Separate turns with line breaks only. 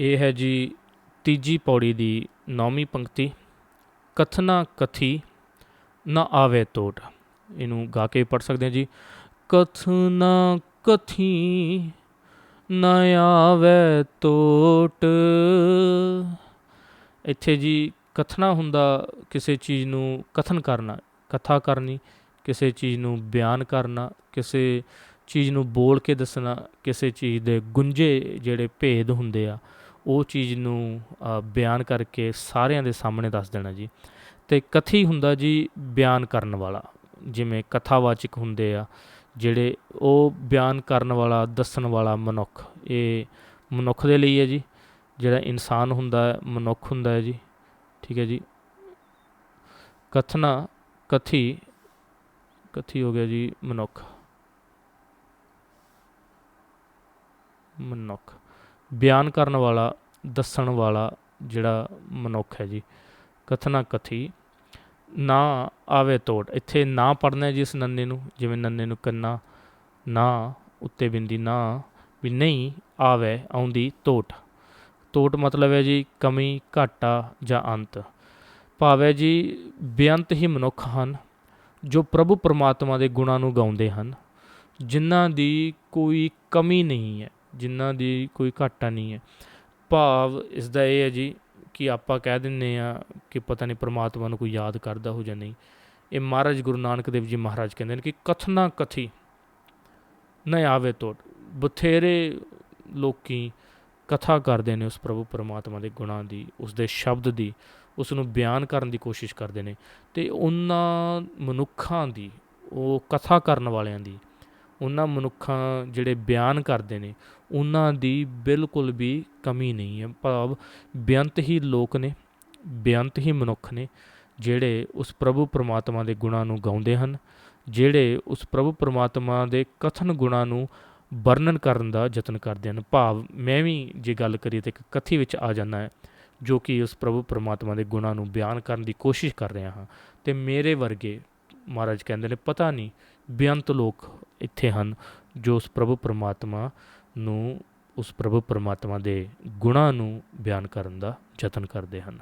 ਇਹ ਹੈ ਜੀ ਤੀਜੀ ਪੌੜੀ ਦੀ ਨੌਵੀਂ ਪੰਕਤੀ। ਕਥਨਾ ਕਥੀ ਨਾ ਆਵੇ ਟੋਟ ਇਹਨੂੰ ਗਾ ਕੇ ਪੜ ਸਕਦੇ ਹਾਂ ਜੀ। ਕਥਨਾ ਕਥੀ ਨਾ ਆਵੇ ਤੋਟ। ਇੱਥੇ ਜੀ ਕਥਨਾ ਹੁੰਦਾ ਕਿਸੇ ਚੀਜ਼ ਨੂੰ ਕਥਨ ਕਰਨਾ, ਕਥਾ ਕਰਨੀ, ਕਿਸੇ ਚੀਜ਼ ਨੂੰ ਬਿਆਨ ਕਰਨਾ, ਕਿਸੇ ਚੀਜ਼ ਨੂੰ ਬੋਲ ਕੇ ਦੱਸਣਾ, ਕਿਸੇ ਚੀਜ਼ ਦੇ ਗੁੰਝੇ ਜਿਹੜੇ ਭੇਦ ਹੁੰਦੇ ਆ ਉਹ ਚੀਜ਼ ਨੂੰ ਬਿਆਨ ਕਰਕੇ ਸਾਰਿਆਂ ਦੇ ਸਾਹਮਣੇ ਦੱਸ ਦੇਣਾ ਜੀ। ਤੇ ਕਥੀ ਹੁੰਦਾ ਜੀ ਬਿਆਨ ਕਰਨ ਵਾਲਾ, ਜਿਵੇਂ ਕਥਾਵਾਚਕ ਹੁੰਦੇ ਆ, ਜਿਹੜੇ ਉਹ ਬਿਆਨ ਕਰਨ ਵਾਲਾ, ਦੱਸਣ ਵਾਲਾ ਮਨੁੱਖ। ਇਹ ਮਨੁੱਖ ਦੇ ਲਈ ਹੈ ਜੀ, ਜਿਹੜਾ ਇਨਸਾਨ ਹੁੰਦਾ ਹੈ ਮਨੁੱਖ ਹੁੰਦਾ ਹੈ ਜੀ। ਠੀਕ ਹੈ ਜੀ। ਕਥਨਾ, ਕਥੀ ਕਥੀ ਹੋ ਗਿਆ ਜੀ ਮਨੁੱਖ। ਮਨੁੱਖ। ਬਿਆਨ ਕਰਨ ਵਾਲਾ ਦੱਸਣ ਵਾਲਾ ਜਿਹੜਾ ਮਨੁੱਖ ਹੈ ਜੀ, ਕਥਨਾ ਕਥੀ, ਨਾ ਆਵੇ ਤੋੜ। ਇੱਥੇ ਨਾ ਪੜਨਾ ਜੀ ਇਸ ਨੰਨੇ ਨੂੰ, ਜਿਵੇਂ ਨੰਨੇ ਨੂੰ ਕੰਨਾ ਨਾ, ਉੱਤੇ ਬਿੰਦੀ ਨਾ, ਵੀ ਨਹੀਂ ਆਵੇ ਆਉਂਦੀ ਤੋਟ। ਤੋਟ ਮਤਲਬ ਹੈ ਜੀ ਕਮੀ, ਘਾਟਾ ਜਾਂ ਅੰਤ। ਭਾਵ ਜੀ ਬੇਅੰਤ ਹੀ ਮਨੁੱਖ ਹਨ, ਜੋ ਪ੍ਰਭੂ ਪਰਮਾਤਮਾ ਦੇ ਗੁਣਾਂ ਨੂੰ ਗਾਉਂਦੇ ਹਨ, ਜਿਨ੍ਹਾਂ ਦੀ ਕੋਈ ਕਮੀ ਨਹੀਂ ਹੈ, ਜਿਨ੍ਹਾਂ ਦੀ ਕੋਈ ਘਾਟਾ ਨਹੀਂ ਹੈ। ਭਾਵ ਇਸ ਦਾ ਇਹ ਹੈ ਜੀ ਕਿ ਆਪਾਂ ਕਹਿ ਦਿੰਨੇ ਆ ਕਿ ਪਤਾ ਨਹੀਂ ਪ੍ਰਮਾਤਮਾ ਨੂੰ ਕੋਈ ਯਾਦ ਕਰਦਾ ਹੋ ਜਾਂ ਨਹੀਂ। ਇਹ ਮਹਾਰਾਜ ਗੁਰੂ ਨਾਨਕ ਦੇਵ ਜੀ ਮਹਾਰਾਜ ਕਹਿੰਦੇ ਨੇ ਕਿ ਕਥਨਾ ਕਥੀ ਨਾ ਆਵੇ ਤੋਟ ਬਥੇਰੇ ਲੋਕੀ ਕਥਾ ਕਰਦੇ ਨੇ ਉਸ ਪ੍ਰਭੂ ਪਰਮਾਤਮਾ ਦੇ ਗੁਣਾਂ ਦੀ ਉਸ ਦੇ ਸ਼ਬਦ ਦੀ ਉਸ ਨੂੰ ਬਿਆਨ ਕਰਨ ਦੀ ਕੋਸ਼ਿਸ਼ ਕਰਦੇ ਨੇ ਤੇ ਉਹਨਾਂ ਮਨੁੱਖਾਂ ਦੀ, ਉਹ ਕਥਾ ਕਰਨ ਵਾਲਿਆਂ ਦੀ ਉਹਨਾਂ ਮਨੁੱਖਾਂ ਜਿਹੜੇ ਬਿਆਨ ਕਰਦੇ ਨੇ, ਉਹਨਾਂ ਦੀ ਬਿਲਕੁਲ ਵੀ ਕਮੀ ਨਹੀਂ ਹੈ। ਭਾਵ ਬੇਅੰਤ ਹੀ ਲੋਕ ਨੇ, ਬੇਅੰਤ ਹੀ ਮਨੁੱਖ ਨੇ, ਜਿਹੜੇ ਉਸ ਪ੍ਰਭੂ ਪਰਮਾਤਮਾ ਦੇ ਗੁਣਾਂ ਨੂੰ ਗਾਉਂਦੇ ਹਨ, ਜਿਹੜੇ ਉਸ ਪ੍ਰਭੂ ਪਰਮਾਤਮਾ ਦੇ ਕਥਨ ਗੁਣਾਂ ਨੂੰ ਵਰਣਨ ਕਰਨ ਦਾ ਯਤਨ ਕਰਦੇ ਹਨ। ਭਾਵ ਮੈਂ ਵੀ ਜੇ ਗੱਲ ਕਰੀਏ ਤਾਂ ਇੱਕ ਕਥੀ ਵਿੱਚ ਆ ਜਾਂਦਾ ਹੈ, ਜੋ ਕਿ ਉਸ ਪ੍ਰਭੂ ਪਰਮਾਤਮਾ ਦੇ ਗੁਣਾਂ ਨੂੰ ਬਿਆਨ ਕਰਨ ਦੀ ਕੋਸ਼ਿਸ਼ ਕਰ ਰਿਹਾ ਹਾਂ। ਤੇ ਮੇਰੇ ਵਰਗੇ ਮਹਾਰਾਜ ਕਹਿੰਦੇ ਨੇ, ਪਤਾ ਨਹੀਂ, ਬੇਅੰਤ ਲੋਕ ਇੱਥੇ ਹਨ, ਜੋ ਉਸ ਪ੍ਰਭੂ ਪਰਮਾਤਮਾ ਨੂੰ, ਉਸ ਪ੍ਰਭੂ ਪਰਮਾਤਮਾ ਦੇ ਗੁਣਾਂ ਨੂੰ ਬਿਆਨ ਕਰਨ ਦਾ ਯਤਨ ਕਰਦੇ ਹਨ।